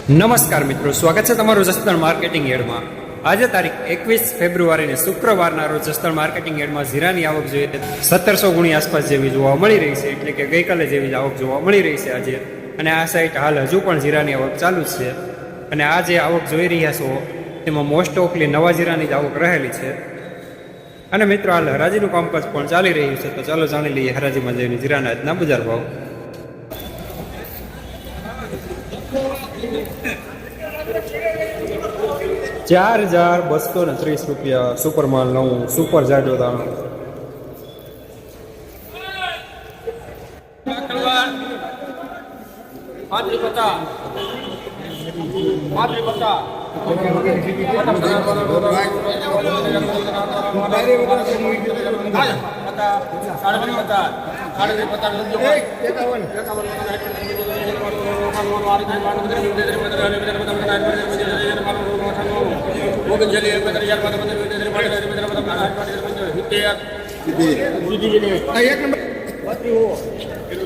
નમસ્કાર મિત્રો, સ્વાગત છે તમારું જસદણ માર્કેટિંગ એડમાં. આજે તારીખ એકવીસ ફેબ્રુઆરીને શુક્રવારના રોજ જસદણ માર્કેટિંગ એડમાં જીરાની આવક જોઈએ સત્તરસો ગુણી આસપાસ જેવી જોવા મળી રહી છે, એટલે કે ગઈકાલે જેવી જ આવક જોવા મળી રહી છે આજે. અને આ સાઈટ હાલ હજુ પણ જીરાની આવક ચાલુ જ છે. અને આ જે આવક જોઈ રહ્યા છો, તેમાં મોસ્ટ ઓફલી નવા જીરાની જ આવક રહેલી છે. અને મિત્રો, હાલ હરાજીનું કામકાજ પણ ચાલી રહ્યું છે, તો ચાલો જાણી લઈએ હરાજીમાં જઈને જીરાના આજના બજાર ભાવ. ચાર હજાર બસો ને ત્રીસ રૂપિયા સુપર માલ નવું સુપર જાડો દાણો. પાંત્રી પચાસ.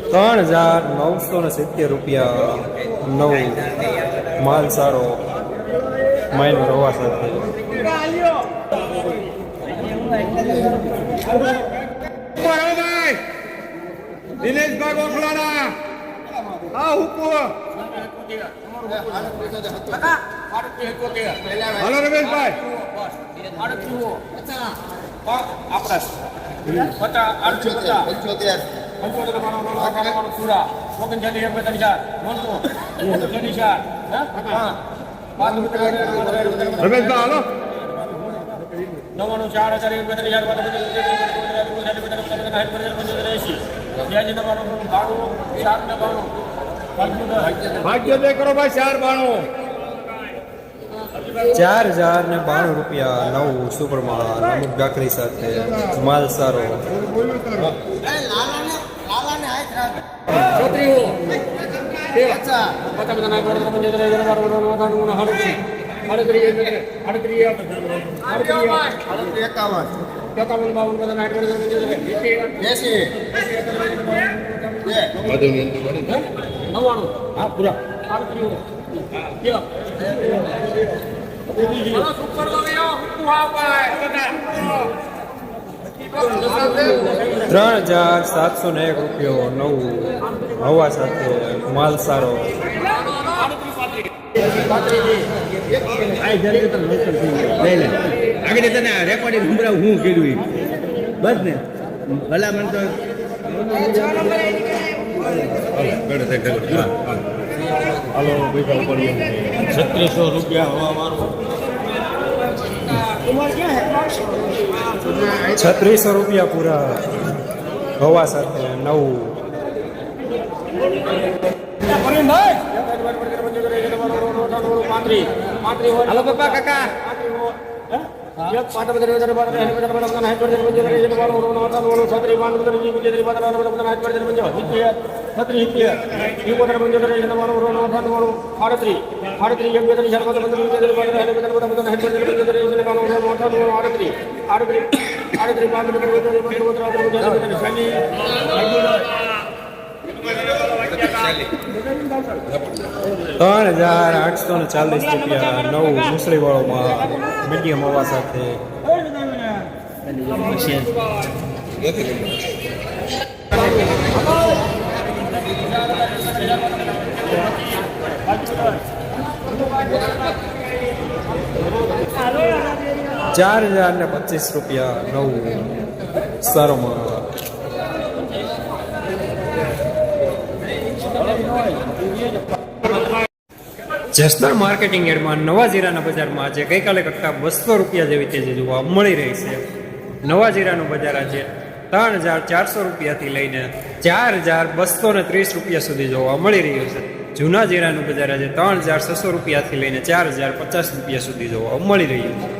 ત્રણ હજાર નવસો ને સિત્તેર રૂપિયા નવ માલ સારો માઇનો રવા સાથે દિનેશભાઈ ગોખલાના હા હુકુ હાલો રમેશભાઈ રમેશભાઈ હાલો નવ્વાણું ચાર હજાર એક બેત્રીસ હજાર બાણું સાત ને બાણું ભાગ્ય કરો ભાઈ ચાર બાણું ચાર હજાર ને બાણું રૂપિયા. નવું સુપરમાલ અમુક ગાકરી સાથે માલ સારો નવ્વાણું હા પૂરા ત્રણ હજાર સાતસો ને એક રૂપિયો નવું હવા સાથે માલ સારો આગળ તને રેકોર્ડિંગ સંભળાવું હું કર્યું બસ ને ભલામણ તો છત્રીસો રૂપિયા હવા મારું છત્રીસો રૂપિયા પૂરા હવા સાથે નવું. హలో పాపా కాకా పాట బదిలీ బదిలీ బాధ హెడ్ బదిలీ బదిలీ హెడ్ బదిలీ బదిలీ హెడ్ బదిలీ బదిలీ సత్రి బాణ బదిలీ జీవి బదిలీ బదిలీ బదిలీ బదిలీ హెడ్ బదిలీ బదిలీ హిత్య సత్రి హిత్య ఈ బదిలీ బదిలీ బదిలీ హెడ్ బదిలీ బదిలీ బదిలీ బదిలీ హారత్రి హారత్రి హెడ్ బదిలీ హెడ్ ત્રણ હજાર આઠસો ને ચાલીસ રૂપિયા નવું મુસળી વાળોમાં મીડિયમ હવા સાથે. ચાર હજાર ને પચીસ રૂપિયા નવું સારો માલ જસદણ માર્કેટિંગ યાર્ડમાં નવા જીરાના બજારમાં આજે ગઈકાલે કરતાં બસો રૂપિયા જેવી તેજી જોવા મળી રહી છે. નવા જીરાનું બજાર આજે ત્રણ હજાર ચારસો રૂપિયાથી લઈને ચાર હજાર બસો ને ત્રીસ રૂપિયા સુધી જોવા મળી રહ્યું છે. જૂના જીરાનું બજાર આજે ત્રણ હજાર છસો રૂપિયાથી લઈને ચાર હજાર પચાસ રૂપિયા સુધી જોવા મળી રહ્યું છે.